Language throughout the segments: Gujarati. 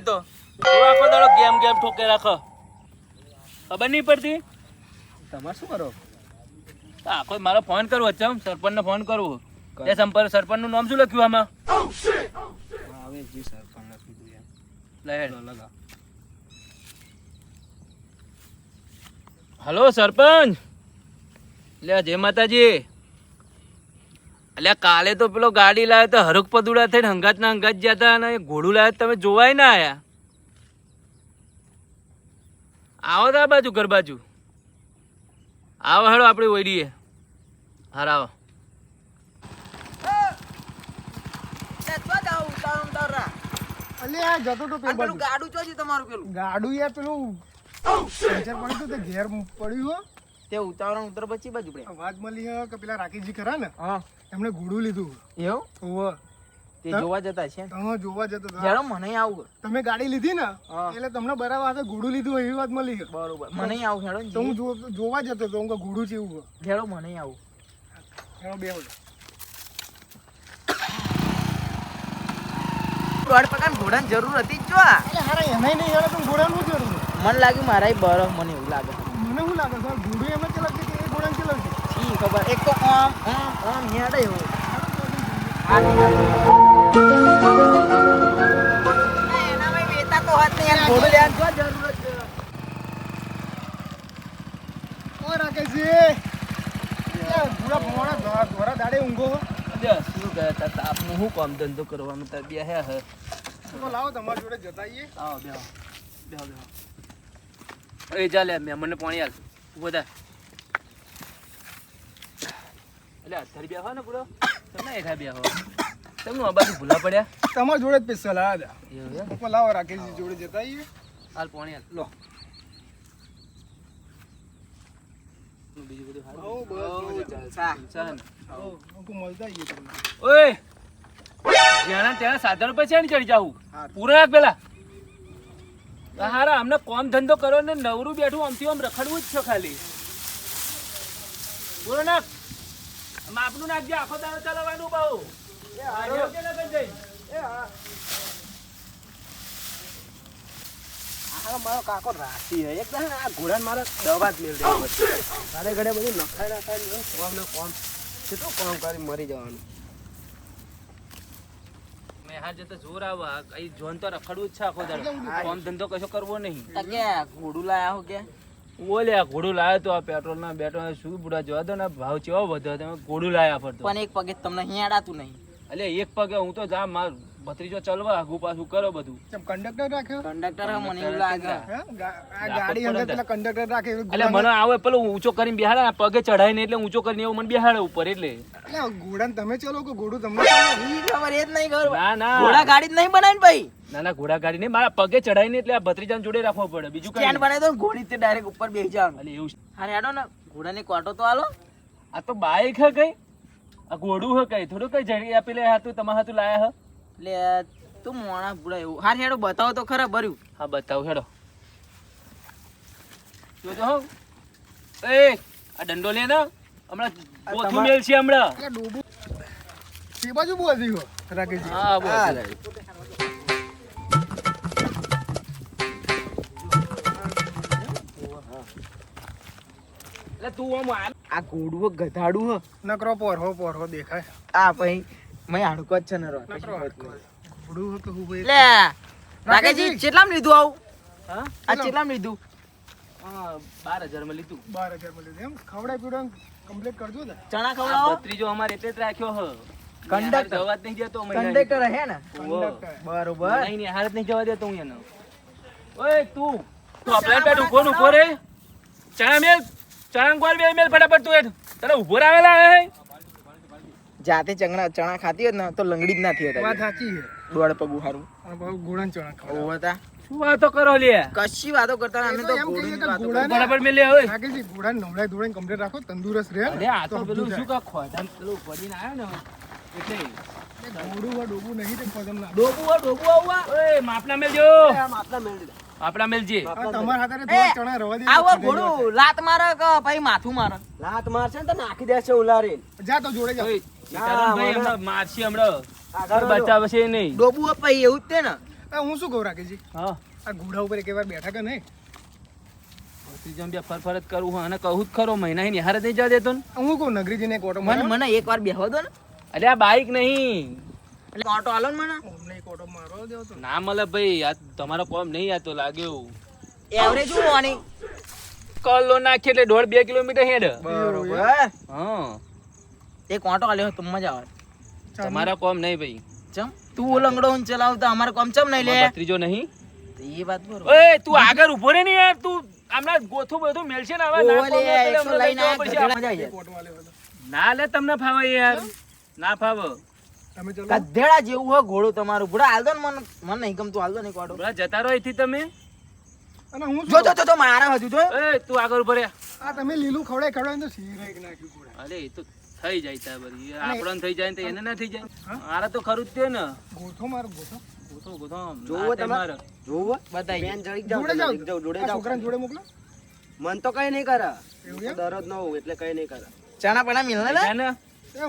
લાયો તો. તું આખો દાડો ગેમ ગેમ ઠોકે રાખો. ખબર નહીં પડતી? તમારે શું કરો? આખો મારો ફોન કરવો ચમ? સરપંચને ફોન કરવો. એ સંપર્ક સરપંચનું નામ શું લખ્યું આમાં? આવે જી સર પણ કીધું યાર લે લગા હલો સરપંચ. લે જય માતાજી. અલ્યા કાલે તો પેલો ગાડી લાવ્યો તો હરક પદુડા થઈને હંગાત ના હંગાત હતા અને ઘોડું લાવ્યો તમે જોવાય ના આયા. આવો તો આ બાજુ ઘર બાજુ. આવો હેડો આપણે ઓઈડીએ હાર આવો. અલે આ જતો તો પેલું બાજુ. ગાડું ચોજી તમારું પેલું. ગાડું યાર પેલું. ઘેર પડ્યું હો. તે ઉતાવળ ઉતર પછી બાજુ પડે. વાત મળી હે કે પેલા રાકેશજી ખરા ને હા. એમણે ઘોડું લીધું. એવું? ઓવ તે જોવા જતા છે? હા જોવા જતા હતા. જરા મને આવું તમે ગાડી લીધી ને એટલે તમને બરાબર હાથે ઘોડું લીધું એવી વાત મળી બરોબર. મને આવું હેડો તો હું જોવા જતો તો હું ઘોડું છે એવું હેડો મને આવું. હેડો બે હોય. દોઢ ઘોડાની જરૂર હતી જ. અરે હારા એનાય નહીં ઘોડાનું જરૂર? મને લાગ્યું મારા બરફ મને એવું લાગે. લાગે છે? ઘોડું એમ જ ચલાવશે કે એ ઘોડાને ચલાવશે શી ખબર. એક તો આમ આમ આમ હેડે એવું. એનામાં વેતા તો હોત નહીં ઘોડું લેવાની શું જરૂર જ ઓ રાકેશજી પૂરા મોડા ધોરા- ધોરા દાડે ઊંઘો શું ગયા આપનું શું કામ ધંધો કરવાનું? તાર બે હે હે. તો લાવો તમારી જોડે જતા આવીએ આવો બેહો. બેહો બેહો. એ ચાલે મેં મને પાણી હાલ ઊભો થા. એટલે અત્યારે બેહો ને પૂરો તમે એઠા બેહો. તમે આ બાજુ ભૂલા પડ્યા? તમારી જોડે જ પૈસા લાવ્યા હતા ઉપર લાવો રાકેશજી જોડે જતા આવીએ. હાલ પાણી હાલ. લો. બીજું બધું? હો, હો. હો, તમને. સાધન પછી ચડી જાવું. પૂરા પેલા. હારા અમને કોમ ધંધો કરો ને નવરું બેઠું આમથી આમ રખડવું જ છે ખાલી. બોલો નાખ માપનું નાખજે આખો દાડો ચલાવવાનું બહુ. મારો કાકો રાખી એક આ ઘોડાને મારે દવા જ મેળવી ઘરે ઘરે બધું નખાઈ નખાઈ કોમ ને કોમ કરી મરી જવાનું. મેં જોર આવો અહીં જોન તો રખડવું જ છે આખો દાડો. કોમ ધંધો કશો કરવો નહીં. કે ઘોડું લાયા હો કે? ઓલે આ ઘોડું લાવ્યો તો આ પેટ્રોલ ના બેટ્રોલ શું બુડા જોવા દો ને ભાવ ચેવો વધ્યો તમે ઘોડું લાયા ફરતો. પણ એક પગે તમને હિયાડાતું નહીં. એટલે એક પગે હું તો જા માર ભત્રીજો ચલવા આગુ પાછું કરો બધું. કંડક્ટર રાખ્યો? કંડક્ટર મને એવું લાગે. આ ગાડી અંદર પેલા કંડક્ટર રાખે એટલે મને આવે પેલો ઊંચો કરીને બેહાડે ને પગે ચઢાય ને એટલે ઊંચો કરીને એવું મને બેહાડે ઉપર એટલે. એટલે ઘોડા તમે ચલો કે ઘોડું તમને ખબર એ જ નહીં ખબર. ના ના. ઘોડા ગાડી જ નહીં બનાવી ને ભાઈ. ના ના ઘોડા ગાડી નહીં મારા પગે ચઢાય ને એટલે આ ભત્રીજાને જોડે રાખવો પડે. બીજું કઈ સ્ટેન્ડ બનાવી દો ને ઘોડી તે ડાયરેક્ટ ઉપર બેસી જાવ એટલે એવું છે. આડો ને ઘોડાને કોટો તો આલો આ તો બાઈક હે કઈ? આ ઘોડું હે કઈ? થોડું કઈ જડી આપેલે હાથું તમારા હાથું લાયા હે? એટલે તું મોણા ભૂડા એવું. હાર હેડો બતાવો તો ખરા ભર્યું હા બતાવું હેડો. જોજો હો. એ આ દંડો લે ને. હમણાં બોથું મેલ છે હમણાં. એટલે તે બાજુ બોધી હો રાકેશજી. હા બોલ એટલે તું આમ આ હો, ગધાડું હો. નકરો પોરહો પોરહો દેખાય. આ પછી મેં હાડકો જ છે ને રો નકરો ઘોડું હું ભાઈ લે રાકેશજી કેટલામાં લીધું આવું? હા? આ કેટલામાં લીધું? હા, બાર હજારમાં લીધું. બાર હજાર લીધું. એમ? ખવડાય પીવડાય કમ્પ્લીટ કરજો ને. ચણા ખવડાવો. ત્રીજો અમારે એટલે જ રાખ્યો હ. કંડક્ટર. જવા નહીં દેતો. કંડક્ટર હે ને? બરોબર. નહીં, નહીં, હારત નહીં જવા દેતો હું એને. ઓય તું. તું આપણા પેટ ઊભો ને ઊભો રે. ચણા મેલ ચણા ગોળ બે મેલ ફટાફટ તું એ તને ઊભો રાવેલા હે? જાતે ચણા ચણા ખાતી હોત ને તો લંગડી જ ના થઈ વાત સાચી છે. દોડ પગુ હારું. બહુ ઘોડાને ચણા ખાવ. હતા શું વાતો કરો લે? કશી વાતો કરતા અમે તો કરતા. ફટાફટ મેલ લે ઓય રાકેશજી ઘોડાને નવડાઈ ધોડાઈને કમ્પ્લીટ રાખો તંદુરસ્ત રહે. અરે આ તો પેલું શું કા ખોડા પેલું પડીને આવ્યો ને એટલે થાય. ઘોડું ડોબું નહીં તે પદમ ના ડોબુ આ ડોબુ આવા ઓય માપના મેલજો આપણા મેલજી તમારા હાથે થોડા ચણા રવા દે આવો ઘોડું લાત મારે કે પછી માથું મારે. લાત મારશે ને તો નાખી દેશે ઉલારી જા તો જોડે જા સીતારામભાઈ હમણાં મારશે હમણાં. બચાવશે નહીં. ડોબું હોય એવું જ તે ને. હું શું કહું રાકેશજી? હા. આ ઘોડા ઉપર એક વાર બેઠા કે નહીં? ભત્રીજો બે ફરફર જ કરું હું અને કહું જ ખરો મહિના હી નિહાર નહીં જવા દેતો ને. હું કહું નગરીજીને એક ઓટો મને મને એક વાર બેહવા દો ને. અરે આ બાઈક નહીં. એટલે ઓટો આલો ને મને. એક ઓટો મારવા દેવો તો. ના મળે ભાઈ આ તમારો કોમ નહીં આતો તો એવરેજ કલો નાખી એટલે દોઢ બે કિલોમીટર હેડ. બરોબર. હા. એક ઓટો આલ્યો તો મજા આવે. તમારા કોમ નહીં ભાઈ. ચમ? તું લંગડો હું ચલાવતા અમારા કોમ ચમ નહીં લે? ત્રીજો નહીં. તો એ વાત બરોબર. એ તું આગળ ઊભો રે ને યાર તું આમના ગોથું બધું મેલશે ને આવા ના લે તમને ફાવે યાર. ના ફાવે. કધેડા જેવું હોય ઘોડું તમારું. બુડા હાલ દો ને મને. મને નહીં ગમતું હાલ દો ને એક ઓટો જતા રહો અહીંથી તમે. અને હું જો જો જો જો મારા હજુ જો. એ તું આગળ ઊભો રે. આ તમે લીલું ખવડાય ખવડાય તો એક નાખ્યું અરે એ તો થઈ જાય તા બધી. આપણને થઈ જાય તો એને ના થઈ જાય. મારે તો ખરું જ થયું ને. ગોથો મારો ગોથો. ગોથો ગોથો. જોવો ના થાય તમે? મારે. જોવો. બતાઈ બેન જડી જોડે જાવ. જોડે જાવ. છોકરાને જોડે મોકલો. મન તો કઈ નહીં કરે. દરદ ન હોઉં એટલે કઈ નહીં કરે. ચણા બણા મિલને લે? ને.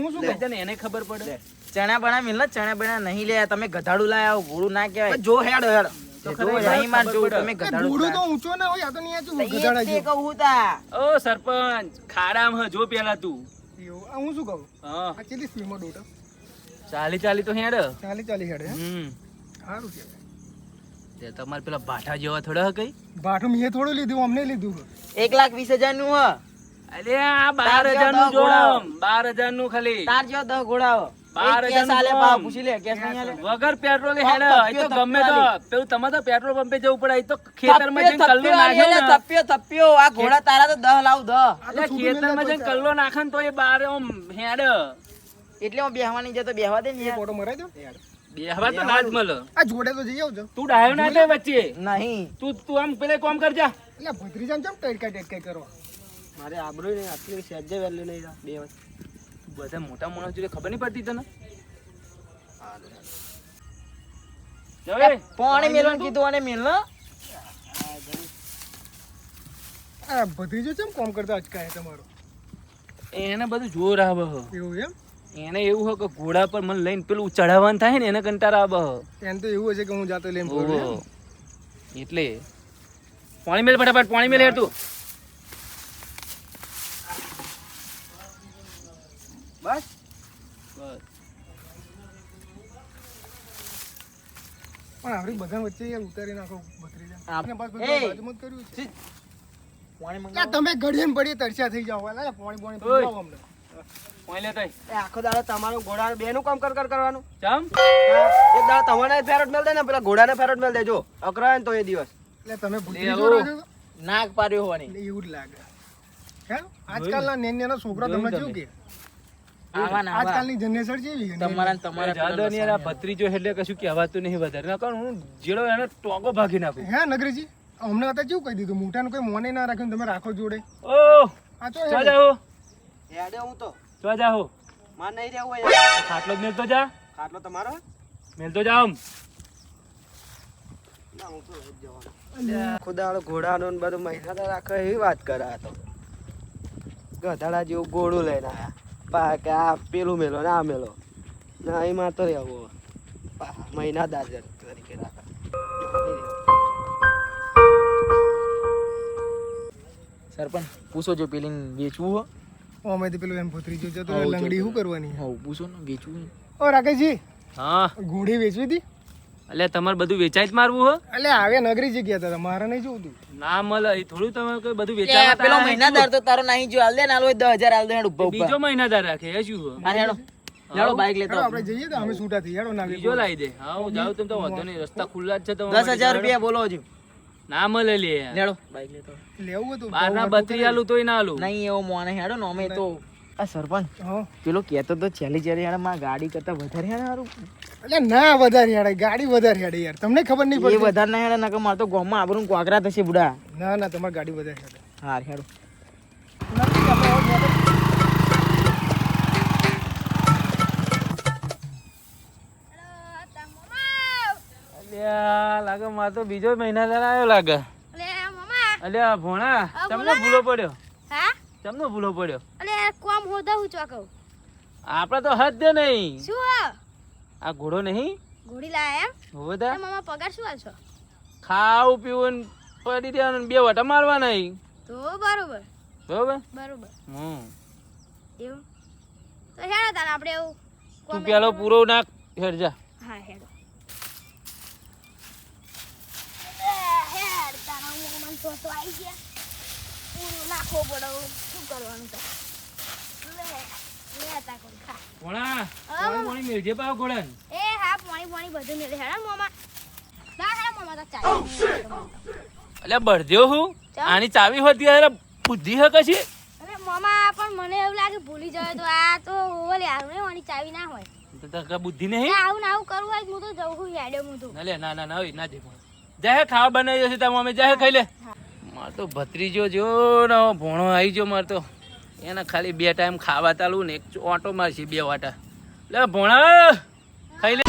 હું શું કહું? એને ખબર પડે. ચણા બણા મિલ ને ચણા બણા નહીં લે. તમે ગધાડું લાયા આવો ઘોડું ના કહેવાય. જો હેડ હેડ. સરપંચ. ખાડામાં જો પેલા તું. હું શું કહું? હા. આ કેટલી સ્પીડમાં દોડો? ચાલી ચાલી તો હેડ. ચાલી ચાલી હેડે હમ. સારું છે તે તમારે પેલા ભાઠા જેવા થોડા કઈ? ભાઠું મેં થોડું લીધું અમને લીધું એક લાખ વીસ હજારનું હ. અરે આ બાર હજારનું દસ બાર હજારનું ખાલી. તાર જેવો દહ ઘોડા હો. બાર એક હજાર કેસ આલે નું ભાવ કામ. પૂછી લે કેસ નહીં આલે. વગર પેટ્રોલ હેડ એ તો ગમે તો પેલું તમારે તો પેટ્રોલ પંપે જવું પડે એ તો ખેતરમાં જઈને કલ્લો નાખે થપ્યો ને. થપ્યો થપ્યો આ ઘોડા તારા તો દહ લાવ દહ. એટલે ખેતરમાં જઈને કલ્લો નાખે તો એ બાર આમ હેડ. એટલે હું બેહવાની જતો બેહવા દે ને ફોટો. મરાઈ દો. બેહવા તો ના જ મળે. આ જોડે તો જઈ આવજો. તું ડાયો ના દે વચ્ચે. નહીં. તું તું આમ પેલે કોમ કરજા. એટલે ભત્રીજાને ચમ ટેડકા ટેડકા કરો મારે આબરો નહીં આટલી સજ્જે વેલ્યુ નહીં બે વર્ષ બધા મોટા માણસ જોડે ખબર નહીં પડતી તને? પાણી મેલવાનું કીધું અને મેલ આ ભત્રીજો ચમ કોમ કરતા અચકાય તમારો? એને બધું જોર આવે એવું એમ? એને એવું હોય કે ઘોડા પર મને લઈને પેલું ચઢાવવાનું થાય ને એને કંટાળા આવે. એને તો એવું હશે કે હું જાતો લઈને. એટલે. પાણી મેલ ફટાફટ પાણી મેલ તું. બસ. પણ આપણી બધા વચ્ચે યાર ઉતારી નાખો ભત્રીજા આપ- બસ બધું બાજુમાં જ કર્યું છે. તમે ને પડીએ તરસ્યા થઈ જાવ અલા પાણી પાણી ઓય. અમને. પાણી લેતા આય. આખો દાડો તમારું ઘોડા બેનું કામ કર કર કરવાનું. ચમ? એક દાડો તમારે ફેરત મેલ દે ને પેલા ઘોડાને ફેરત મેલ દેજો અકરાય ને તો એ દિવસ. એટલે તમે લે? નાક પાડ્યો હોવાની. એવું જ લાગે. હે? આજકાલના નેન છોકરા જોયું તમે તમે. કેવું કે. આજકાલની જનરેશન જેવી છે તમારા તમારા જાદો આ ભત્રીજો એટલે કશું કહેવાતું નહીં વધારે. ના હું જેડો એને ટોકો ભાગી નાખું. હે નગરીજી અમને હતા કેવું કહી દીધું? મોટાનું કોઈ મોને ના રાખ્યું તમે રાખો જોડે. ઓ આ તો ચો જાઓ. હેડે હું તો. ચો જાઓ. માર નહીં રહેવું હોય ખાટલો જ મેલતો જા. ખાટલો તમારો? મેલતો જા આમ. ના હું તો લઈ જ જવાનો. આખો દાડો ઘોડાનો બધું મહિના રાખે એવી વાત કરે આ તો ગધાડા જેવું ઘોડું લઈને આયા. પા કે આ પેલું મેલો ને આ મેલો. ના એમાં તો રહેવું મહિના દાદર તરીકે રાખે. સરપંચ પૂછો જો પેલી વેચવું હો. અમેથી પેલું એમ ફોતરી જતો તો લંગડી શું કરવાની? હો પૂછો ને વેચવું ઓ રાકેશજી હા. ઘોડી વેચવી હતી? એટલે તમારે બધું વેચાઈ જ મારવું હો. એટલે આવે નગરી જગ્યા હતા મારે નહીં જોવું ના મળે એ થોડું તમે કોઈ બધું વેચાવા પેલો મહિનાદાર તો તારો નહીં જો દે ને હોય દસ હજાર દે હેડ ઊભા બીજો મહિનાદાર રાખે એ શું હેડો હેડો બાઈક લેતો આપણે જઈએ તો અમે છૂટા થઈ હેડો ના બીજો લાવી દે. હા હું જાઉં તેમ તો વાંધો નહીં રસ્તા ખુલ્લા જ છે તો દસ હજાર રૂપિયા બોલો હજુ. ના મળે લે. લેડો હેડો બાઈક લેતો લેવું હતું બાર ના બત્રી આલું તોય ના આલું. નહીં એવો મોને હેડો નો અમે તો આ સરપંચ પેલો કહેતો તો ચાલી ચાલી હેડે માં ગાડી કરતા વધારે હેડે એટલે ના વધારે હેડે ગાડી વધારે હેડે યાર. તમને ખબર નહીં એ પડતી? વધારે ના હેડે નકર મારે તો ગામમાં આબરૂ કોકરા થશે બુડા. ના ના તમારી ગાડી વધારે હેડે. હાર હેડો. લાગે માર તો બીજો મહિનાદાર આવ્યો લાગે. અલે અલ્યા ભોણા તમને ભૂલો પડ્યો? હા? તમને ભૂલો પડ્યો? અલે કોમ હોદા હું ચોકવ. આપડે તો હદ દે નહીં. શું? આ ઘોડો નહીં? ઘોડી લાયા એમ? હોવે તા. મામા પગાર શું આલશો ખાવું પીવું પડી રહેવાનું બે વટા મારવા નહીં. તો બરોબર. બરોબર? બરોબર. હમ. એવું? તો હેડો તાર આપણે એવું તું પેલો પૂરો નાખ. હેડ જા. હા હેડો. હેડ. તારા મન તો તો આવી ગયા. પૂરું નાખવો પડે શું કરવાનું તો લે. હા, પાણી પાણી મેળજે પાવ ઘોડાને. એ હા પાણી પાણી બધું મેળે હેડા મોમા. ના હેડા મોમા તો ચાલે એટલે બળદ્યો હું? આની ચાવી હોતી અરે બુદ્ધિ હે કશી? અરે મોમા પણ મને એવું લાગે ભૂલી જાય તો આ તો ઓલે આવું ને ઓની ચાવી ના હોય. તો બુદ્ધિ નહીં? ના આવું ના આવું કરવું હોય તો હું તો જઉં છું હેડે હું તો. ના લે ના ના ના હોય ના જઈ જાહે ખાવા બનાવી જશે તાર અમે જાહે ખાઈ લે. માર તો ભત્રીજો જો ને ભોણો આવી જો માર તો. એને ખાલી બે ટાઈમ ખાવા ચાલુ ને એક ઓટો મારશે બે વાટા. લે ભોણા, ખાઈ લે.